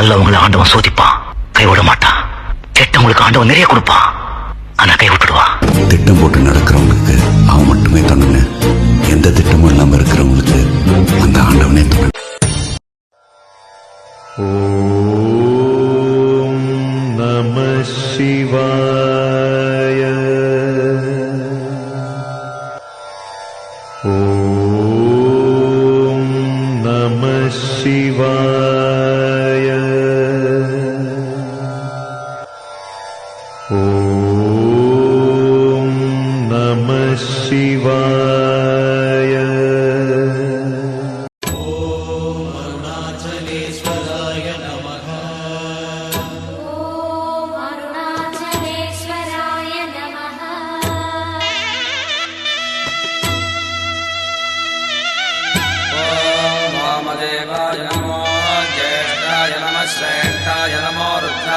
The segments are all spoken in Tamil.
நல்லவங்களை ஆண்டவன் சோதிப்பான். கைவிட மாட்டான். கெட்டவங்களுக்கு ஆண்டவன் நிறைய கொடுப்பான். ஆனா கை விட்டுடுவான் திட்டம் போட்டு நடக்கிறவங்களுக்கு அவன் மட்டுமே துணைங்க எந்த திட்டமும் இல்லாம இருக்கிறவங்களுக்கு அந்த ஆண்டவனே துணை நம சிவாய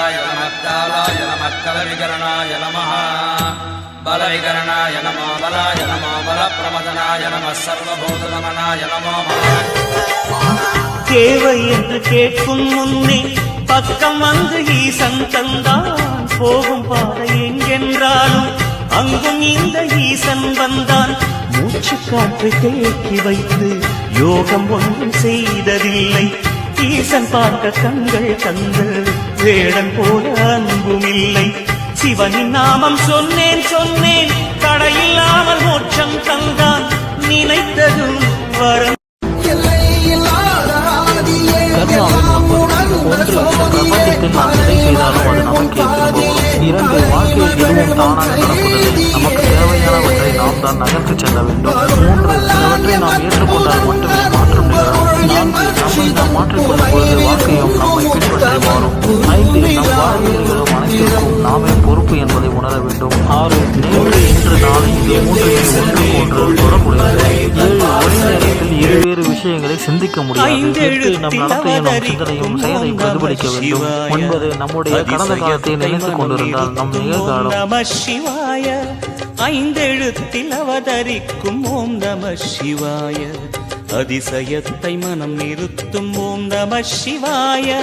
விகரணாய நமத்தாலாய நமக்கல விகரணாய நம பல விகரணாய நமோ பலாய நமோ பல பிரமதனாய நம சர்வபூத நமனாய நமோ தேவை என்று கேட்கும் முன்னே பக்கம் வந்து ஈசன் தந்தான் போகும் பாதை எங்கென்றாலும் அங்கும் இந்த ஈசன் வந்தான். மூச்சு காற்று தேக்கி வைத்து யோகம் ஒன்றும் செய்ததில்லை. ஈசன் பார்க்க கண்கள் கண்கள் வேடன் போல அன்பும் இல்லை சிவனின் நாமம் சொன்னேன் சொன்னேன். தடையில்லாமல் மோட்சம் தந்தான். நினைத்ததும் வரம். இரண்டு வாழ்க்கையில் எதுவும் தானாக நடப்பதில்லை நமக்கு தேவையானவற்றை நாம் தான் நகர்த்து செல்ல வேண்டும் மூன்று சிலவற்றை நாம் ஏற்றுக்கொண்டால் மட்டுமே மாற்றம் நிகழும் நான்கு நம்மை நாம் மாற்றிக்கொள்ளும் பொழுது வாழ்க்கையும் நம்மை பொறுப்பு என்பதை உணர வேண்டும். ஆறு நேற்று இன்று நாளை இந்த மூன்றையும் ஒன்று ஒன்று தொடர்புடையது. ஏழு ஒரே நேரத்தில் இருவேறு விஷயங்களை சிந்திக்க முடியாது. எட்டு நம் நடத்தையும் நம் சிந்தனையும் செயலையும் பிரதிபலிக்க வேண்டும். ஒன்பது நம்முடைய கடந்த காலத்தை நினைத்துக் கொண்டிருந்தால் நம் நிகழ்காலம் ஐந்தெழுத்தில் அவதரிக்கும் ஓம் நம சிவாய. அதிசயத்தை மனம் நிறுத்தும் ஓம் நம சிவாய.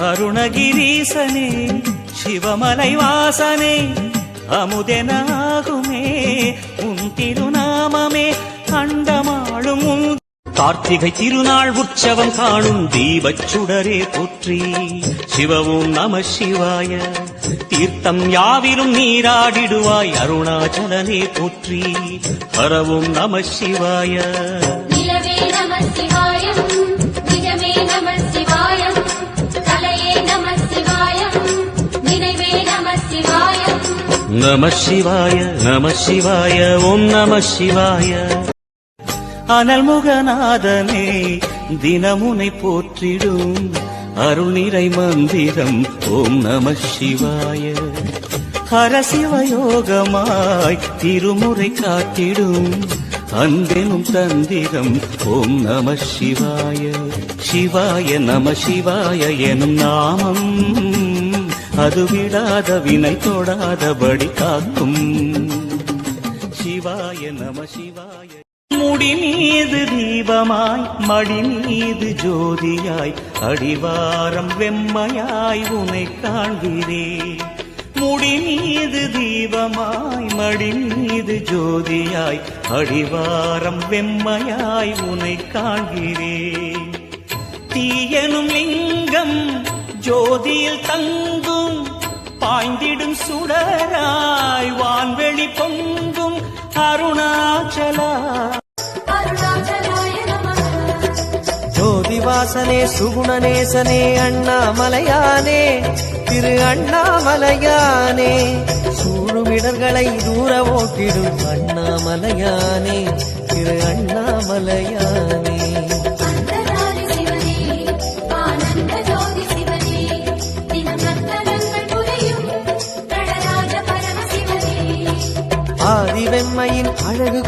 அருணகிரீசனே. சிவமலை வாசனே அமுதெனாகுமே உன் திருநாமமே அண்டமாளும் கார்த்திகை திருநாள் உற்சவம் காணும் தீபச் சுடரே போற்றி. சிவவும் நம சிவாய தீர்த்தம் யாவிலும் நீராடிடுவாய் அருணாச்சலனே போற்றி. ஹரவும் நம சிவாய. நம சிவாயம் நிஜமே நம சிவாய நம சிவாய நம சிவாய ஓம் நம சிவாய. அனல்முகநாதனே தினமுனை போற்றிடும் அருள் நிறை மந்திரம் ஓம் நம சிவாய. ஹரசிவயோகமாய் திருமுறை காத்திடும் அன்பெனும் தந்திரம் ஓம் நம சிவாய. சிவாய நம சிவாய எனும் நாமம். அது விடாத வினை தொடாதபடி காக்கும். சிவாய நம சிவாய. முடி மீது தீபமாய் மடி மீது ஜோதியாய் அடிவாரம் வெம்மையாய் உனை காண்கிறேன் முடி மீது தீபமாய் மடி மீது ஜோதியாய் அடிவாரம் வெம்மையாய் உனை காண்கிறேன் தீயனும் லிங்கம் ஜோதியில் தங்கும் பாய்ந்திடும் சுடராய் வான்வெளி பொங்கும் அருணாச்சலா. ஜோதிவாசனே சுகுணநேசனே அண்ணாமலையானே திரு அண்ணாமலையானே சூழுமிடர்களை தூர ஓட்டிடும் அண்ணாமலையானே திரு அண்ணாமலையானே.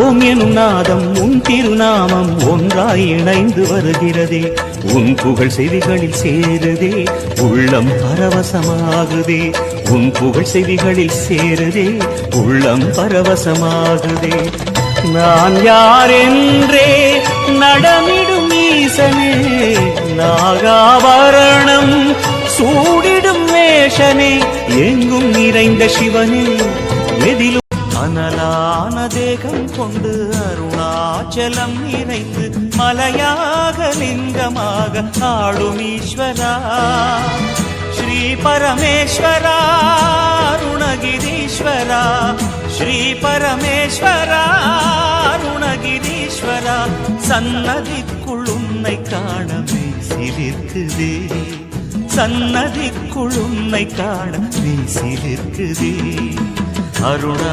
ஓம் எனும் நாதம் உன் திருநாமம் ஒன்றாய் இணைந்து வருகிறதே. உன் புகழ் செவிகளில் சேருதே உள்ளம் பரவசமாகுதே. உன் புகழ் செவிகளில் சேருதே உள்ளம் பரவசமாகுதே. நான் யார் என்றே நடமிடும் ஈசனே நாகாபரணம் சூடிடும் வேஷனே எங்கும் நிறைந்த சிவனே எதிலும் அனலான தேகம் கொண்டு அருணாச்சலம் இணைத்து மலையாக லிங்கமாக ஆளும் ஈஸ்வரா. ஸ்ரீ பரமேஸ்வரா அருணகிரீஸ்வரா. ஸ்ரீ பரமேஸ்வரா அருணகிரீஸ்வரா. சன்னதிக்குள் உன்னை காணவே சிலிர்க்குதே. சன்னதிக்குள் உன்னை காண சிலிர்க்குதே. அருணா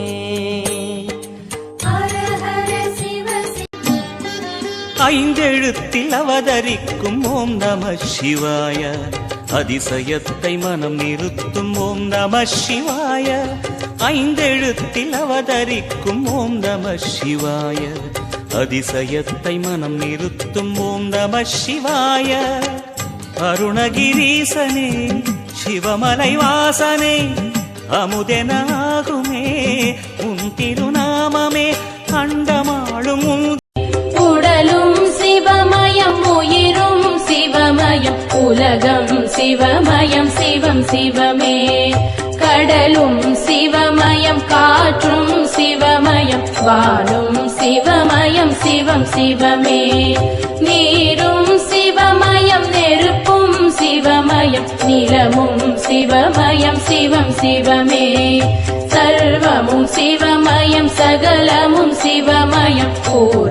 ஐந்தெழுத்தில் அவதரிக்கும் ஓம் நம சிவாய. அதிசயத்தை மனம் நிறுத்தும் ஓம் நம சிவாய. ஐந்தெழுத்தில் அவதரிக்கும் ஓம் நம சிவாய. அதிசயத்தை மனம் நிறுத்தும் ஓம் நம சிவாய. அருணகிரீசனே சிவமலை வாசனே அமுதெனாகுமே உன் திருநாமமே அண்டமாளும் சிவமயம் உலகம் சிவமயம் சிவம் சிவமே. கடலும் சிவமயம் காற்றும் சிவமயம் வானும் சிவமயம் சிவம் சிவமே. நீரும் சிவமயம் நெருப்பும் சிவமயம் நிலமும் சிவமயம் சிவம் சிவமே. சர்வமும் சிவமயம் சகலமும் சிவமயம் ஓர்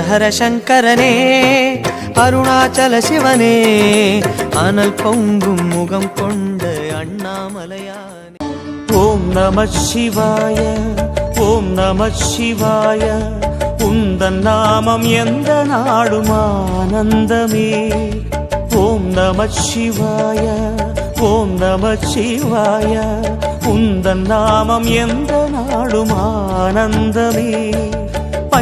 ஹர சங்கரனே அருணாச்சல சிவனே அனல் பொங்கும் முகம் கொண்ட அண்ணாமலையானே. ஓம் நம சிவாய ஓம் நம சிவாய உந்தன் நாமம் எந்த நாடும் ஆனந்தமே. ஓம் நம சிவாய ஓம் நம சிவாய உந்தன் நாமம் எந்த நாடும் ஆனந்தமே.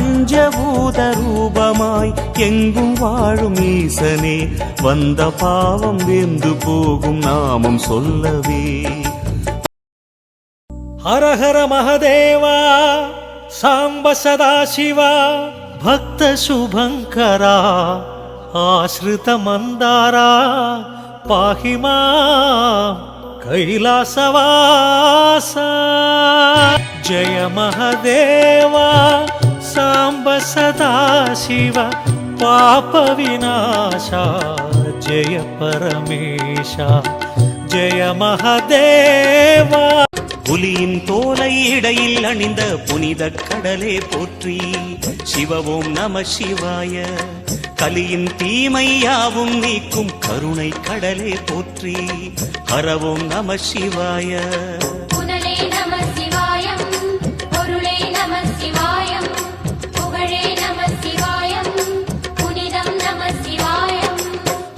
பஞ்சபூத ரூபமாய் எங்கும் வாழும் ஈசனே வந்த பாவம் வெந்து போகும் நாமம் சொல்லவே. ஹரஹர மகதேவா சாம்ப சதாசிவா பக்த சுபங்கரா ஆசிரித மந்தாரா பாகிமா கைலாசவாசா. ஜய மகதேவா சாம்ப சதா சிவ பாப விநாசா ஜெய பரமேஷா ஜெய மகதேவா. புலியின் தோலை இடையில் அணிந்த புனித கடலே போற்றி சிவவோம் நம சிவாய. கலியின் தீமை நீக்கும் கருணை கடலே போற்றி ஹரவோம் நம சிவாய.